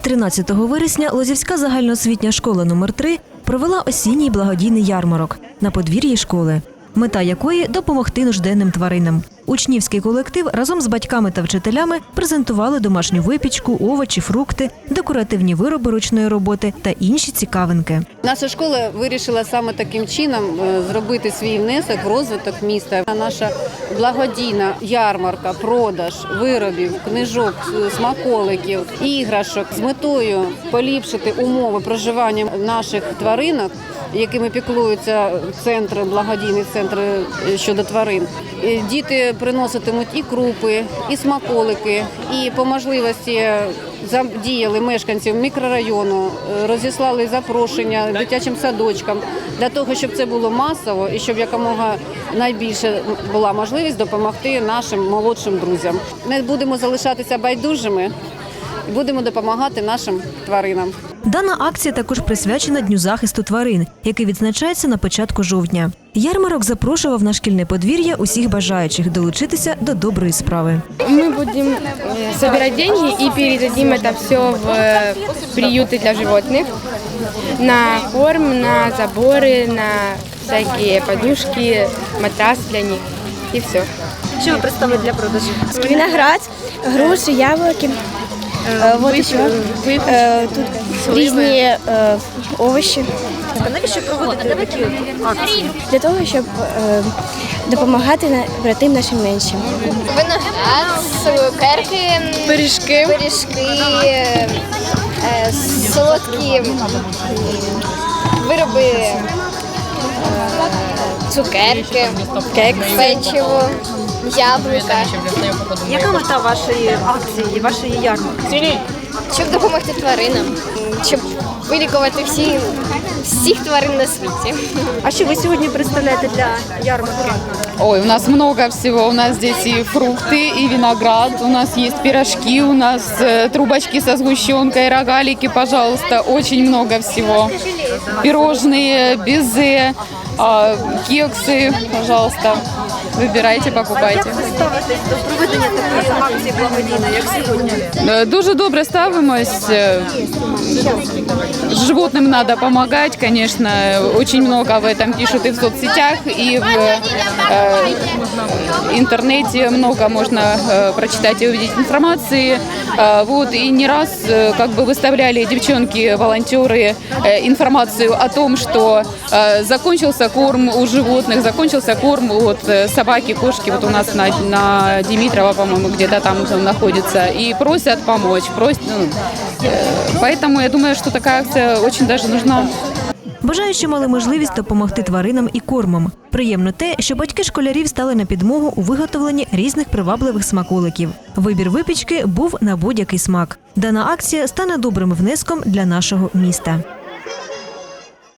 13 вересня Лозівська загальноосвітня школа номер 3 провела осінній благодійний ярмарок на подвір'ї школи, мета якої допомогти нужденним тваринам. Учнівський колектив разом з батьками та вчителями презентували домашню випічку, овочі, фрукти, декоративні вироби ручної роботи та інші цікавинки. Наша школа вирішила саме таким чином е, зробити свій внесок в розвиток міста. Наша благодійна ярмарка, продаж виробів, книжок, е, смаколиків, іграшок з метою поліпшити умови проживання наших тваринок, якими піклуються центри, благодійні центри е, щодо тварин. Діти приноситимуть і крупи, і смаколики, і по можливості задіяли мешканців мікрорайону, е, розіслали запрошення дитячим садочкам для того, щоб це було масово і щоб якомога найбільше була можливість допомогти нашим молодшим друзям. Не будемо залишатися байдужими, і будемо допомагати нашим тваринам. Дана акція також присвячена Дню захисту тварин, який відзначається на початку жовтня. Ярмарок запрошував на шкільне подвір'я усіх бажаючих долучитися до доброї справи. Мы будем э, собирать деньги и передадим это все в э, приюты для животных, на корм, на заборы, на всякие подушки, матрас для них и все. Що ви представили для продажу? Виноград, груши, яблуки. Е, Вот еще е, тут різні е, овочі. Навіщо проводити такі акції? Для того, щоб е, допомагати братим нашим меншим. Виноград, цукерки, пиріжки, пиріжки е, солодкі вироби, е, цукерки, кекс, печиво, яблука, Яка мета вашої акції, вашої ярмарки? щоб допомогти тваринам, щоб вилікувати всі, всіх тварин на світі. А що ви сьогодні представляєте для ярмарки? Ой, у нас много всего. У нас здесь и фрукты, и виноград. У нас есть пирожки, у нас э, трубочки со сгущенкой, рогалики, пожалуйста. Очень много всего. Пирожные, безе, а, кексы, пожалуйста. Вибирайте, покупайте. ставитесь до проведення такої акції благодійної, як сьогодні? Е, Дуже добре ставимось. Е, Животным надо помогать, конечно. Очень много об этом пишут и в соцсетях, и в э, интернете много можно э, прочитать и увидеть информации. Э, вот и не раз э, как бы выставляли девчонки, волонтеры э, информацию о том, что э, закончился корм у животных, закончился корм от э, Собаки, кошки. Вот у нас на, на Димитрова, по-моему, где-то там находится. И просят помочь. Просят, ну, э, поэтому я думаю, что такая акция очень даже нужна. Бажаючі мали можливість допомогти тваринам і кормом. Приємно те, що батьки школярів стали на підмогу у виготовленні різних привабливих смаколиків. Вибір випічки був на будь-який смак. Дана акція стане добрим внеском для нашого міста.